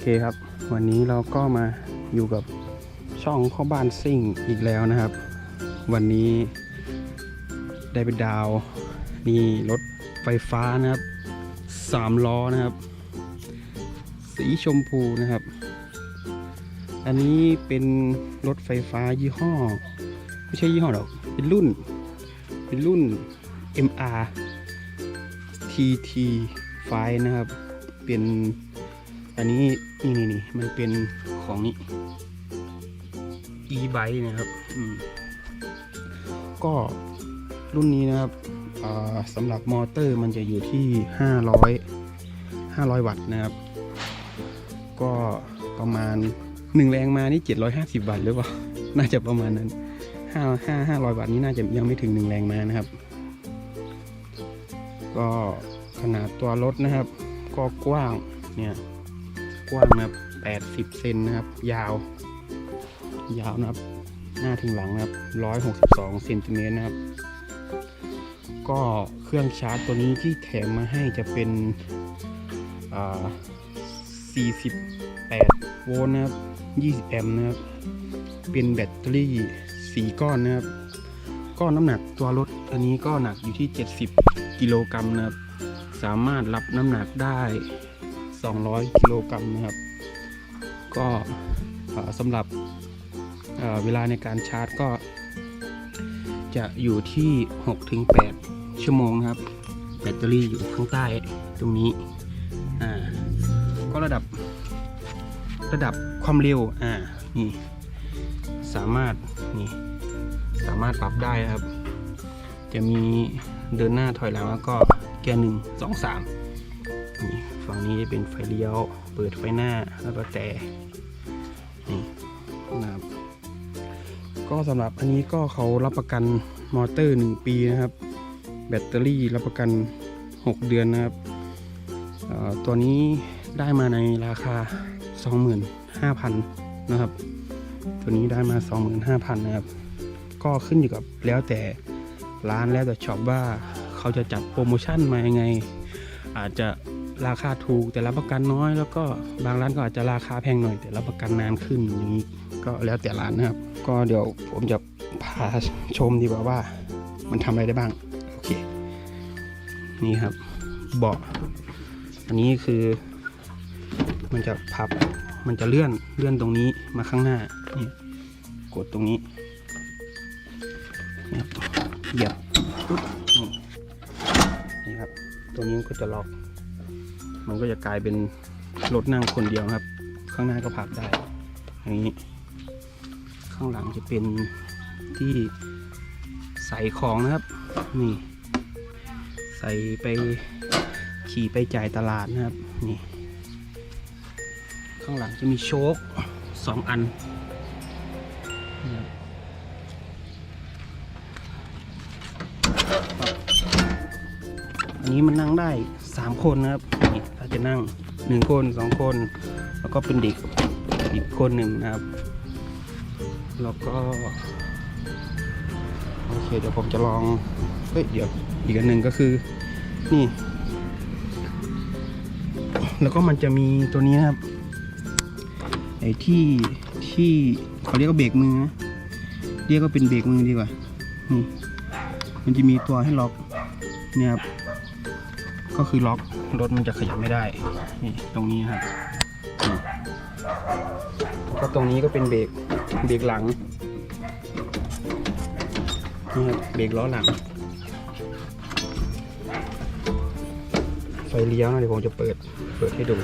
เคครับ วันนี้เราก็มาอยู่กับช่องพ่อบ้านซิ่งอีกแล้วนะครับ วันนี้ได้ไปดาวนี่รถไฟฟ้านะครับสามล้อนะครับ สีชมพูนะครับ อันนี้เป็นรถไฟฟ้ายี่ห้อ ไม่ใช่ยี่ห้อหรอก เป็นรุ่น เป็นรุ่น MR TT ไฟนะครับ เป็นอันนี้ นี่นี่นี่มันเป็นของนี้ e-bike นะครับอืมก็รุ่นนี้นะครับอ่าสำหรับมอเตอร์มันจะอยู่ที่ 500 500 วัตต์นะครับ ก็ประมาณ 1 แรงมานี่ 750 วัตต์หรือเปล่า น่าจะประมาณนั้น 5 5 500 วัตต์นี่น่าจะยังไม่ถึง 1 แรงมานะครับ ก็ขนาดตัวรถนะครับ ก็กว้างเนี่ย กว้างนะครับ80เซนนะครับ ยาว ยาวนะครับ หน้าถึงหลังนะครับ162เซนติเมตรนะครับ ก็เครื่องชาร์จตัวนี้ที่แถมมาให้จะเป็นอ่า48โวลต์นะครับ20แอมป์นะครับ เป็นแบตเตอรี่4ก้อนนะครับ ก็น้ำหนักตัวรถอันนี้ก็หนักอยู่ที่70กิโลกรัมนะครับ สามารถรับน้ำหนักได้ 200 กิโลกรัมนะครับ ก็สำหรับเเวลาในการชาร์จก็ จะอยู่ที่ 6-8 ชั่วโมงนะครับ แบตเตอรี่อยู่ข้างใต้ตรงนี้ก็ระดับระดับความเร็วอ่านี่สามารถนี่สามารถปรับได้นะครับ จะมีเดินหน้าถอยหลังแล้วก็แกยร์หนึ่งสองสาม ฝั่งนี้จะเป็นไฟเลี้ยว เปิดไฟหน้าแล้วก็แต่นี่นะครับก็สำหรับอันนี้ก็เขารับประกันมอเตอร์ 1 ปีนะครับ แบตเตอรี่รับประกัน 6 เดือนนะครับตัวนี้ได้มาในราคา 25,000นะครับ ตัวนี้ได้มา 25,000นะครับ ก็ขึ้นอยู่กับแล้วแต่ร้านแล้วแต่ช็อปว่าเขาจะจัดโปรโมชั่นมายังไง อาจจะ ราคาถูกแต่รับประกันน้อย แล้วก็บางร้านก็อาจจะราคาแพงหน่อย แต่รับประกันนานขึ้นอย่างนี้ก็แล้วแต่ร้านนะครับ ก็เดี๋ยวผมจะพาชมดีกว่าว่า มันทำอะไรได้บ้างโอเคนี่ครับเบาะอันนี้คือ มันจะพับมันจะเลื่อนเลื่อนตรงนี้มาข้างหน้านี่กดตรงนี้เหยียบปุ๊บนี่ครับ ตัวนี้ก็จะล็อก มันก็จะกลายเป็นรถนั่งคนเดียวครับ ข้างหน้าก็พับได้อย่างนี้ ข้างหลังจะเป็นที่ใส่ของนะครับ นี่ ใส่ไปขี่ไปจ่ายตลาดนะครับ นี่ ข้างหลังจะมีโชคสองอันนะครับอันนี้มันนั่งได้ 3 คนนะครับนี่ถ้าจะนั่ง 1 คน 2 คน แล้วก็เป็นเด็กอีกคนหนึ่งนะครับ แล้วก็ โอเค เดี๋ยวผมจะลอง เฮ้ย เดี๋ยวอีกอันหนึ่งก็คือ นี่ แล้วก็มันจะมีตัวนี้นะครับ ไอ้ที่ที่เขาเรียกว่าเบรกมือนะเรียกว่าเป็นเบรกมือดีกว่า นี่ มันจะมีตัวให้ล็อกเนี่ยครับ ก็คือล็อกรถมันจะขยับไม่ได้ นี่ตรงนี้ครับก็ตรงนี้ก็เป็นเบรกเบรกหลังนี่ครับเบรกล้อหลังไฟเลี้ยวนะเดี๋ยวผมจะเปิดเปิดให้ดู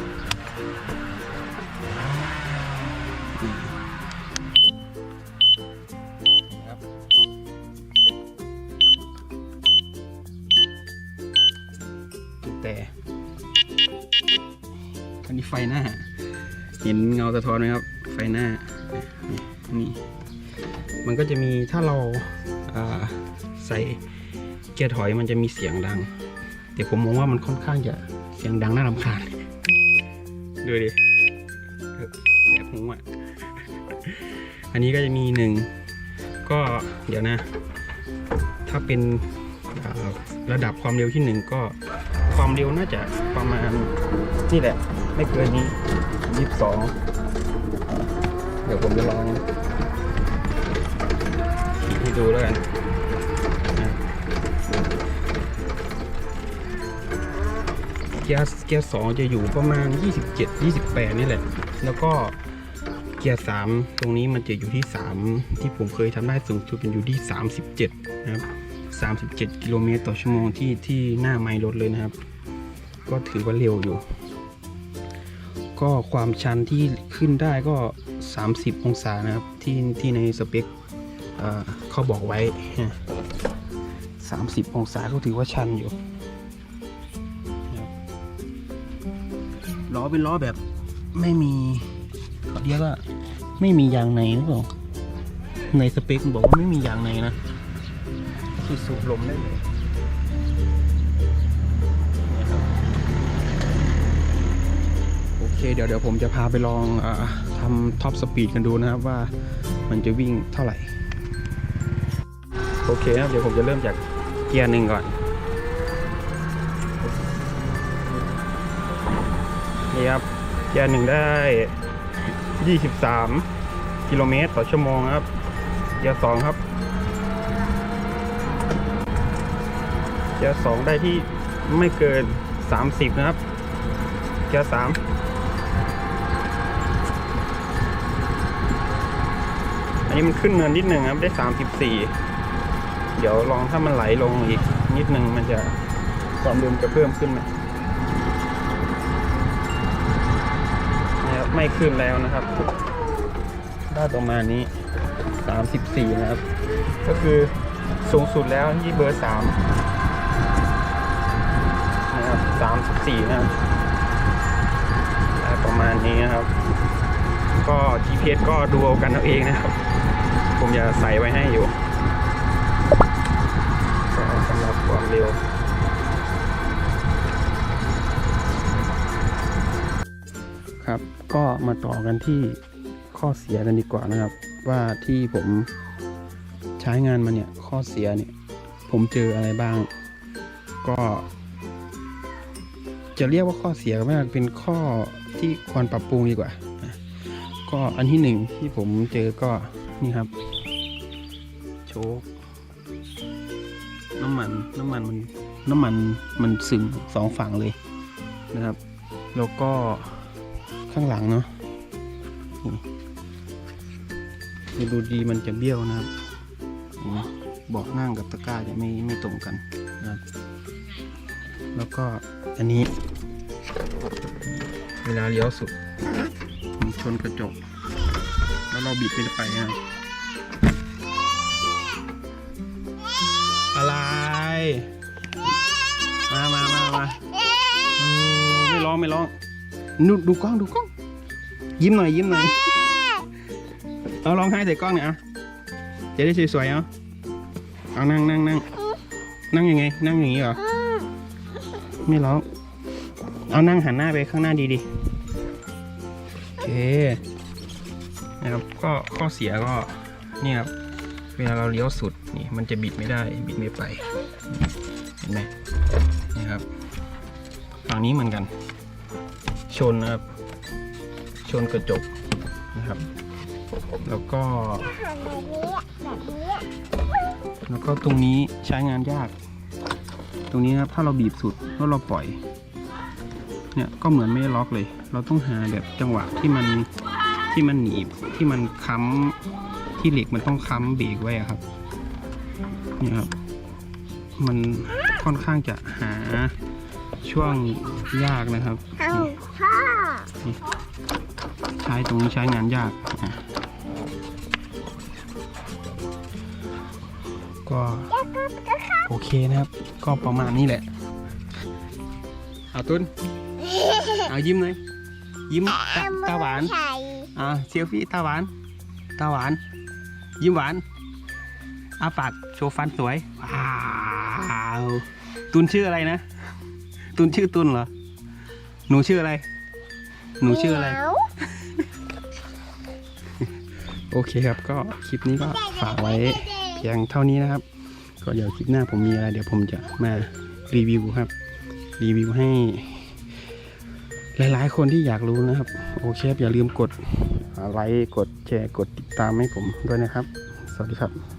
ไฟหน้า เห็นเงาสะท้อนไหมครับ ไฟหน้านี่นี่มันก็จะมีถ้าเราาใส่เกียร์ถอยมันจะมีเสียงดัง แต่ผมมองว่ามันค่อนข้างจะเสียงดังน่ารำคาญดูดิเออแสบหูอะอันนี้ก็จะมีหนึ่งก็เดี๋ยวนะ ถ้าเป็นระดับความเร็วที่หนึ่งก็ความเร็วน่าจะประมาณนี่แหละ ไม่เกินนี้ยี่สิบสองเดี๋ยวผมจะลองขี่ให้ดูแล้วกันเกียร์เกียร์สองจะอยู่ประมาณ 27 28 นี่แหละ แล้วก็เกียร์สามตรงนี้มันจะอยู่ที่ 3 ที่ผมเคยทำได้สูงสุดเป็นอยู่ที่ 37 นะครับ 37 กิโลเมตรต่อชั่วโมงที่ที่หน้าไมล์รถเลยนะครับ ก็ถือว่าเร็วอยู่ ก็ความชันที่ขึ้นได้ก็ 30 องศานะครับ ที่ที่ในสเปคเขาบอกไว้ 30 องศาก็ถือว่าชันอยู่ล้อเป็นล้อแบบไม่มีเขาเรียกว่าไม่มียางในหรือเปล่าในสเปคบอกว่าไม่มียางในนะคือสูบลมได้เลย เคเดี๋ยวเดี๋ยวผมจะพาไปลองอทำท็อปสปีดกันดูนะครับว่ามันจะวิ่งเท่าไหร่ โอเคนะครับเดี๋ยวผมจะเริ่มจากเกียร์หนึ่งก่อน นี่ครับ เกียร์หนึ่งได้ 23 กิโลเมตรต่อชั่วโมงครับ เกียร์สองครับ เกียร์สองได้ที่ไม่เกิน 30 นะครับ เกียร์สาม นี้มันขึ้นเนินนิดหนึ่งครับได้34เดี๋ยวลองถ้ามันไหลลงอีกนิดหนึ่งมันจะความเร็วจะเพิ่มขึ้นไหมนะครับไม่ขึ้นแล้วนะครับ ได้ประมาณนี้ 34 นะครับ ก็คือสูงสุดแล้วที่เบอร์สามนะครับสามสิบสี่นะครับได้ประมาณนี้นะครับ ก็ GPS ก็ดูเอากันเอาเองนะครับ ผมจะใส่ไว้ให้อยู่สำหรับความเร็วครับ ก็มาต่อกันที่ข้อเสียกันดีกว่านะครับ ว่าที่ผมใช้งานมาเนี่ยข้อเสียเนี่ย ผมเจออะไรบ้าง ก็ จะเรียกว่าข้อเสียก็ไม่ได้เป็นข้อที่ควรปรับปรุงดีกว่า ก็อันที่หนึ่งที่ผมเจอก็นี่ครับ โชคน้ำมันน้ำมันมันน้ำมันมันซึมสองฝั่งเลยนะครับ แล้วก็ข้างหลังเนาะนี่ดูดีมันจะเบี้ยวนะครับบอกนั่งกับตะกร้าจะไม่ไม่ตรงกันนะครับ แล้วก็อันนี้ เวลาเลี้ยวสุด ชนกระจก แล้วเราบิดไม่ได้ไปนะครับ มามามามาไม่ร้องไม่ร้องดูดูกล้องดูกล้อง ยิ้มหน่อยยิ้มหน่อยเอาร้องไห้ใส่กล้องเนี่อยอะจะได้สวยๆเอาเอานั่งนั่งนั่งนั่งยังไง นั่งอย่างนี้เหรอไม่ร้องเอานั่งหันหน้าไปข้างหน้าดีๆโอเคนะครับก็ข้อเสียก็เนี่ยครับ เวลาเราเลี้ยวสุดนี่มันจะบิดไม่ได้บิดไม่ไปเห็นไหมนี่ครับฝั่งนี้เหมือนกัน ชนนะครับ ชนกระจกนะครับ แล้วก็แล้วก็ตรงนี้ใช้งานยาก ตรงนี้ครับถ้าเราบีบสุดแล้วเราปล่อย เนี่ยก็เหมือนไม่ได้ล็อกเลย เราต้องหาแบบจังหวะที่มันที่มันหนีบที่มันค้ำ ที่เหล็กมันต้องค้ำเบรกไว้อะครับเนี่ยครับ มันค่อนข้างจะหาช่วงยากนะครับเอานี่พ่อใช้ตรงนี้ใช้งานยากอะก็แล้วก็ก็เข้าโอเคนะครับ ก็ประมาณนี้แหละ เอาตุนเอายิ้มเลยยิ้มตาตาหวานใส่อ่าเซลฟี่ตาหวานตาหวาน ยิ้มหวานอาปากโชว์ฟันสวยว้าวตุนชื่ออะไรนะ ตุนชื่อตุนเหรอ หนูชื่ออะไร หนูชื่ออะไรเหมียวโอเคครับก็คลิปนี้ก็ฝากไว้เพียงเท่านี้นะครับ ก็เดี๋ยวคลิปหน้าผมมีอะไรเดี๋ยวผมจะมารีวิวครับ รีวิวให้ หลายๆ คนที่อยากรู้นะครับ โอเคครับอย่าลืมกด ไลค์กดแชร์กดติดตามให้ผมด้วยนะครับ สวัสดีครับ